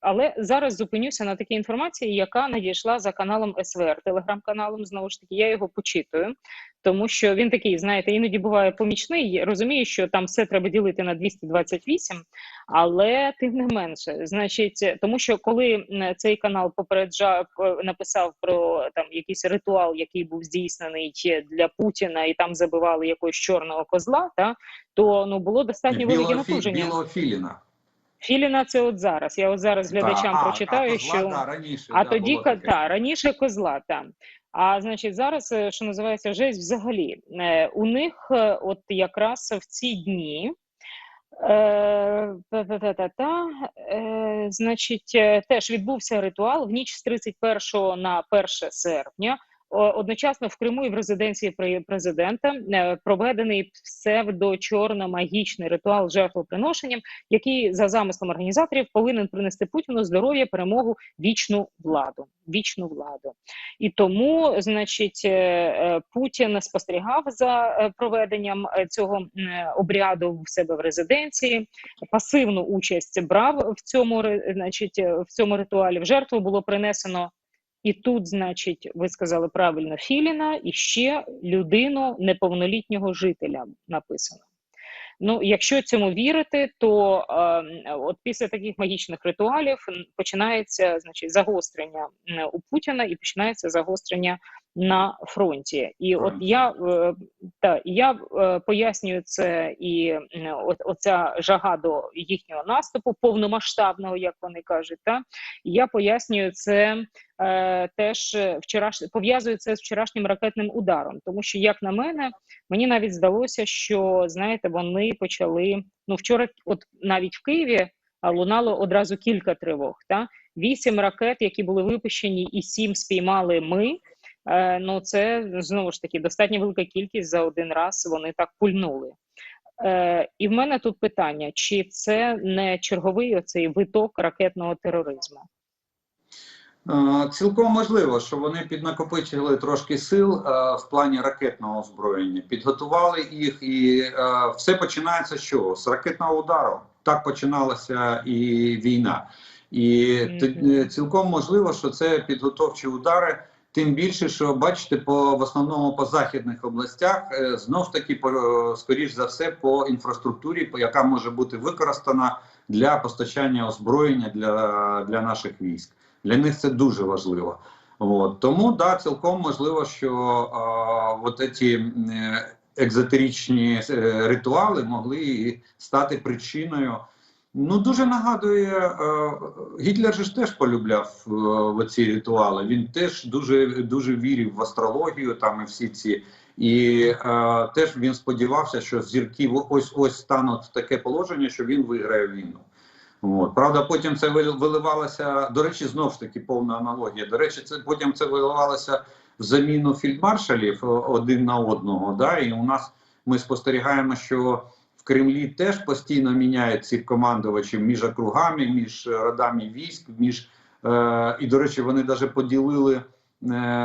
Але зараз зупинюся на такій інформації, яка надійшла за каналом СВР, телеграм-каналом. Знову ж таки, я його почитую, тому що він такий, знаєте, іноді буває помічний. Розумію, що там все треба ділити на 228, але тим не менше, значить, тому що коли цей канал попереджав, е, написав про там якийсь ритуал, який був здійснений для Путіна, і там забивали якогось чорного козла, та то ну було достатньо велике напруження. білого філіна. Філіна це от зараз. Я от зараз глядачам Та, прочитаю, а козла, що да, раніше, а да, тоді та раніше козла там. А значить, зараз е, що називається жесть взагалі. Е, у них е, от якраз в ці дні. Е, та-та-та-та-та, е, значить, теж відбувся ритуал в ніч з 31 на 1 серпня. Одночасно в Криму і в резиденції президента е, проведений псевдо-чорно-магічний ритуал жертвоприношенням, який за замислом організаторів повинен принести Путіну здоров'я, перемогу, вічну владу. Вічну владу. І тому, значить, е, е, Путін спостерігав за проведенням цього обряду в себе в резиденції. Пасивну участь брав в цьому значить, в цьому ритуалі. В жертву було принесено. І тут, значить, ви сказали правильно Філіна, і ще людину неповнолітнього жителя написано. Ну, якщо цьому вірити, то е, от після таких магічних ритуалів починається значить загострення у Путіна і починається загострення на фронті. І от я е, та я е, пояснюю це, і от оця жага до їхнього наступу, повномасштабного, як вони кажуть, та я пояснюю це е, теж вчораш пов'язую це з вчорашнім ракетним ударом, тому що, як на мене, мені навіть здалося, що знаєте, вони почали ну вчора, от навіть в Києві лунало одразу кілька тривог. Та вісім ракет, які були випущені, і сім спіймали ми. Е, ну це знову ж таки достатньо велика кількість за один раз. Вони так пульнули. Е, і в мене тут питання: чи це не черговий оцей виток ракетного тероризму? Е, Цілком можливо, що вони піднакопичили трошки сил е, в плані ракетного озброєння, підготували їх, і все починається з чого? З ракетного удару. Так починалася і війна. І цілком можливо, що це підготовчі удари. Тим більше, що бачите, по в основному по західних областях е, знов ж таки по скоріш за все по інфраструктурі, яка може бути використана для постачання озброєння для, для наших військ. Для них це дуже важливо. От. Тому да, цілком можливо, що а, от ці е, екзотеричні е, ритуали могли стати причиною. Ну, дуже нагадує, е, Гітлер ж теж полюбляв е, ці ритуали. Він теж дуже, дуже вірив в астрологію там і всі ці. І е, теж він сподівався, що зірки ось ось стануть в таке положення, що він виграє війну. От. Правда, потім це виливалося, до речі, знову ж таки повна аналогія. До речі, це потім це виливалося в заміну фільдмаршалів е, один на одного. Да? І у нас ми спостерігаємо, що Кремлі теж постійно міняють цих командувачів між округами, між родами військ, між е, і, до речі, вони навіть поділили е,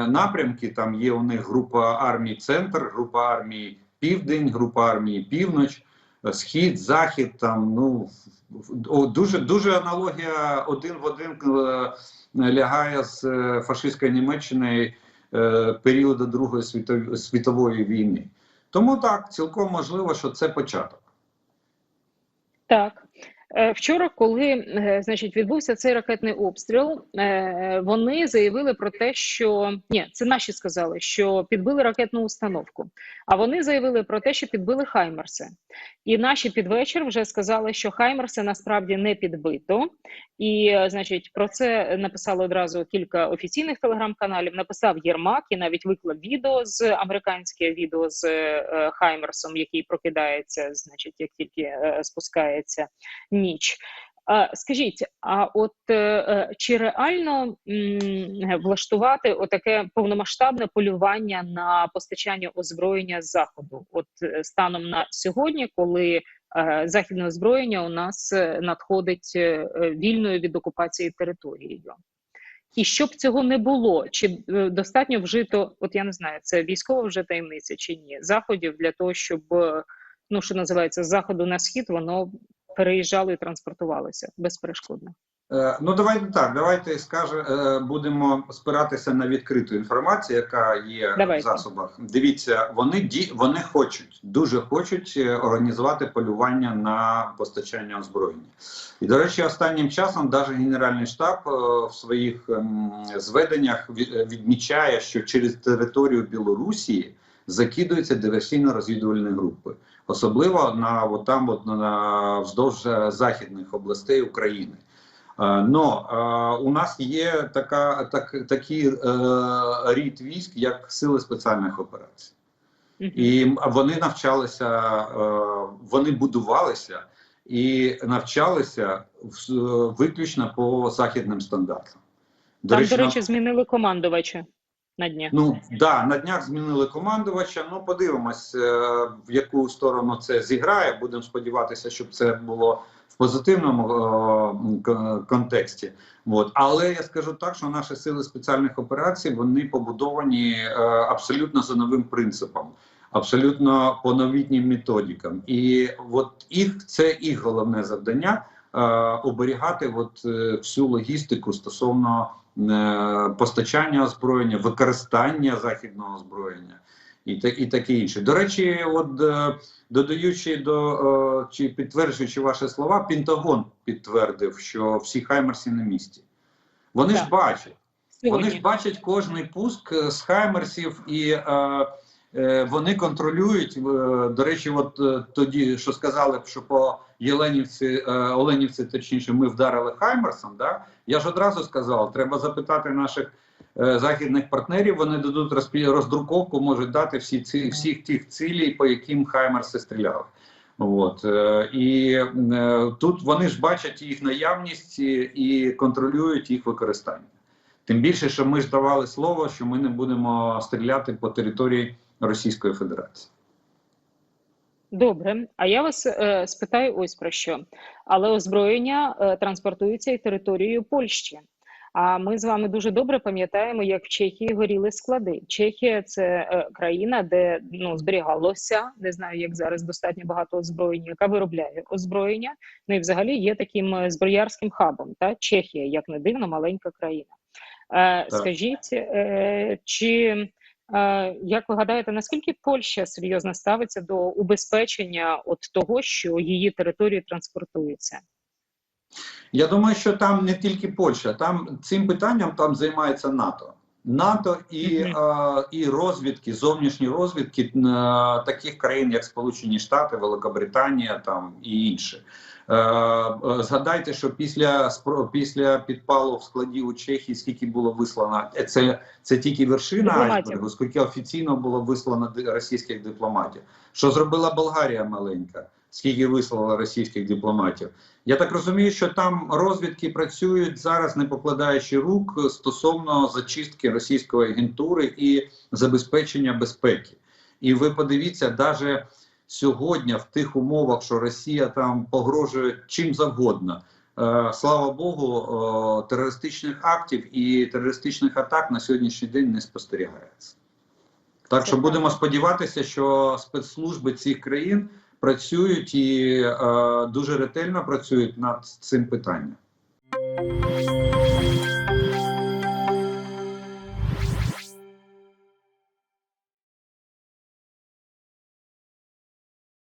напрямки. Там є у них група армій Центр, група армій Південь, група армії Північ, е, Схід, Захід. Там ну дуже дуже аналогія один в один е, лягає з е, фашистською Німеччиною е, періоду Другої світової, світової війни. Тому так, цілком можливо, що це початок. Так. Е, Вчора, коли е, значить відбувся цей ракетний обстріл, е, вони заявили про те, що ні, це наші сказали, що підбили ракетну установку. А вони заявили про те, що підбили Хаймерси. І наші під вечір вже сказали, що Хаймерси насправді не підбито. І, значить, про це написали одразу кілька офіційних телеграм-каналів. Написав Єрмак і навіть виклав відео з американське відео з Хаймерсом, який прокидається, значить, як тільки спускається ніч. Скажіть, а от е, е, чи реально влаштувати отаке повномасштабне полювання на постачання озброєння з заходу? От е, станом на сьогодні, коли західне озброєння у нас надходить вільною від окупації територією? І щоб цього не було, чи достатньо вжито, от я не знаю, це військова вже таємниця чи ні, заходів для того, щоб ну що називається заходу на схід, воно переїжджало і транспортувалося безперешкодно. Е, Ну, давайте так. Давайте скаже, е, будемо спиратися на відкриту інформацію, яка є Давайте. в засобах. Дивіться, вони ді вони хочуть, дуже хочуть е, організувати полювання на постачання озброєння. І до речі, останнім часом навіть Генеральний штаб в своїх ем, зведеннях від- відмічає, що через територію Білорусі закидуються диверсійно-розвідувальні групи, особливо на от там, от на вздовж е, західних областей України. Е, Но е, у нас є така, так, такий е, рід військ, як Сили спеціальних операцій. І вони навчалися, е, вони будувалися і навчалися в- виключно по західним стандартам. Там, до речі, змінили командувача на днях. Ну да, на днях змінили командувача. Ну подивимось, е, в яку сторону це зіграє. Будемо сподіватися, щоб це було в позитивному е, контексті. От. Але я скажу так, що наші сили спеціальних операцій вони побудовані е, абсолютно за новим принципом. Абсолютно по новітнім методикам, і от їх це їх головне завдання оберігати от, всю логістику стосовно постачання озброєння, використання західного озброєння і, та, і таке інше. До речі, от е, додаючи до е, чи підтверджуючи ваші слова, Пентагон підтвердив, що всі хаймерсі на місці. Вони ж бачать, бачать. Вони ж бачать кожний пуск е, з хаймерсів, і е, е, вони контролюють. е, До речі, от е, тоді, що сказали, що по Єленівці, е, Оленівці, точніше, ми вдарили хаймерсом. Да? Я ж одразу сказав, треба запитати наших е, західних партнерів. Вони дадуть розпі- роздруковку, можуть дати всі ці всіх тих цілей, по яким хаймерси стріляли. От е, і е, тут вони ж бачать їх наявність і контролюють їх використання. Тим більше, що ми ж давали слово, що ми не будемо стріляти по території Російської Федерації. Добре, а я вас е, спитаю ось про що. Але озброєння е, транспортується і територією Польщі. А ми з вами дуже добре пам'ятаємо, як в Чехії горіли склади. Чехія це е, країна, де ну зберігалося, не знаю, як зараз достатньо багато озброєння, яка виробляє озброєння. Ну і взагалі є таким е, зброярським хабом. Та Чехія, як не дивно, маленька країна. Е, скажіть, е, чи Як ви гадаєте, наскільки Польща серйозно ставиться до убезпечення от того, що її території транспортуються? Я думаю, що там не тільки Польща, там цим питанням там займається НАТО. НАТО і, Мгм. е, і розвідки, зовнішні розвідки е, таких країн, як Сполучені Штати, Великобританія там і інші. Е, е, згадайте, що після після підпалу в складі у Чехії скільки було вислано, е, це, це тільки вершина айсбергу, скільки офіційно було вислано російських дипломатів. Що зробила Болгарія маленька? Скільки вислала російських дипломатів? Я так розумію, що там розвідки працюють зараз, не покладаючи рук стосовно зачистки російської агентури і забезпечення безпеки. І ви подивіться, навіть сьогодні, в тих умовах, що Росія там погрожує чим завгодно. е, Слава Богу, е, терористичних актів і терористичних атак на сьогоднішній день не спостерігається. Так що будемо сподіватися, що спецслужби цих країн працюють і е, дуже ретельно працюють над цим питанням.